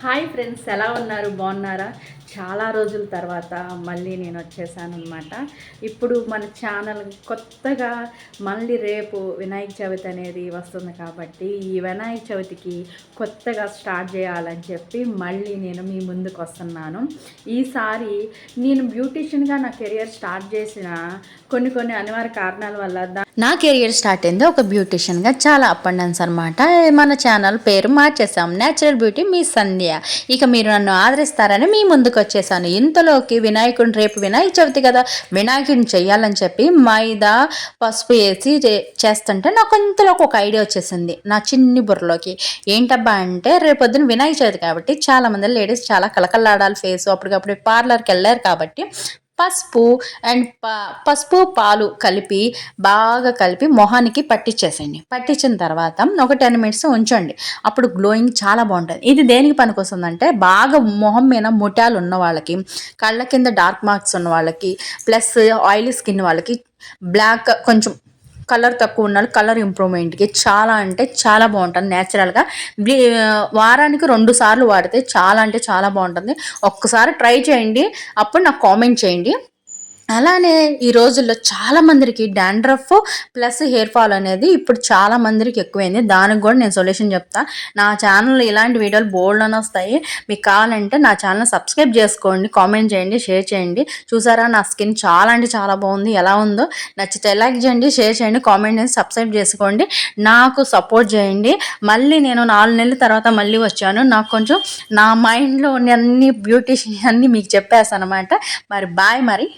Hi friends ఎలా ఉన్నారు? బాగున్నారా? చాలా రోజుల తర్వాత మళ్ళీ నేను వచ్చేసాను అనమాట ఇప్పుడు మన ఛానల్ కొత్తగా మళ్ళీ రేపు వినాయక చవితి అనేది వస్తుంది కాబట్టి ఈ వినాయక చవితికి కొత్తగా స్టార్ట్ చేయాలని చెప్పి మళ్ళీ నేను మీ ముందుకు వస్తున్నాను. ఈసారి నేను బ్యూటీషియన్గా నా కెరియర్ స్టార్ట్ చేసిన కొన్ని కొన్ని అనివార్య కారణాల వల్ల దా- నా కెరియర్ స్టార్ట్ అయింది ఒక బ్యూటిషియన్గా చాలా అప్ అండ్ డౌన్స్ అనమాట మన ఛానల్ పేరు మార్చేసాం న్యాచురల్ బ్యూటీ మీ సంధ్య. ఇక మీరు నన్ను ఆదరిస్తారని మీ ముందుకు వచ్చేసాను. ఇంతలోకి వినాయకుడిని రేపు వినాయక చవితి కదా వినాయకుడిని చేయాలని చెప్పి మైదా పసుపు వేసి చే- చేస్తుంటే నాకు ఇంతలోకి ఒక ఐడియా వచ్చేసింది నా చిన్ని బుర్రలోకి. ఏంటబ్బా అంటే రేపొద్దున వినాయక చవితి కాబట్టి చాలామంది లేడీస్ చాలా కలకల్లాడాలి ఫేస్ అప్పటికప్పుడు పార్లర్కి వెళ్ళారు కాబట్టి పసుపు అండ్ ప పసుపు పాలు కలిపి బాగా కలిపి మొహానికి పట్టించేసేయండి పట్టించిన తర్వాత ఒక టెన్ మినిట్స్ ఉంచండి. అప్పుడు గ్లోయింగ్ చాలా బాగుంటుంది. ఇది దేనికి పనికొస్తుందంటే బాగా మొహం మీద ముఠాలు ఉన్న వాళ్ళకి కళ్ళ కింద డార్క్ మార్క్స్ ఉన్న వాళ్ళకి ప్లస్ ఆయిలీ స్కిన్ వాళ్ళకి బ్లాక్ కొంచెం కలర్ తక్కువ ఉన్న కలర్ ఇంప్రూవ్మెంట్కి చాలా అంటే చాలా బాగుంటుంది న్యాచురల్గా వారానికి రెండు సార్లు వాడితే చాలా అంటే చాలా బాగుంటుంది. ఒక్కసారి ట్రై చేయండి అప్పుడు నాకు కామెంట్ చేయండి. అలానే ఈ రోజుల్లో చాలా మందికి డాండ్రఫ్ ప్లస్ హెయిర్ ఫాల్ అనేది ఇప్పుడు చాలా మందికి ఎక్కువైంది. దానికి కూడా నేను సొల్యూషన్ చెప్తా. నా ఛానల్ ఇలాంటి వీడియోలు బోల్డ్ అని వస్తాయి. మీకు కావాలంటే నా ఛానల్ సబ్స్క్రైబ్ చేసుకోండి కామెంట్ చేయండి షేర్ చేయండి. చూసారా నా స్కిన్ చాలా అంటే చాలా బాగుంది. ఎలా ఉందో? నచ్చితే లైక్ చేయండి షేర్ చేయండి కామెంట్ చేసి సబ్స్క్రైబ్ చేసుకోండి. నాకు సపోర్ట్ చేయండి. మళ్ళీ నేను నాలుగు నెలల తర్వాత మళ్ళీ వచ్చాను. నాకు కొంచెం నా మైండ్లో ఉన్న అన్ని బ్యూటీషియన్ అన్ని మీకు చెప్పేస్తాను అనమాట మరి బాయ్ మరి.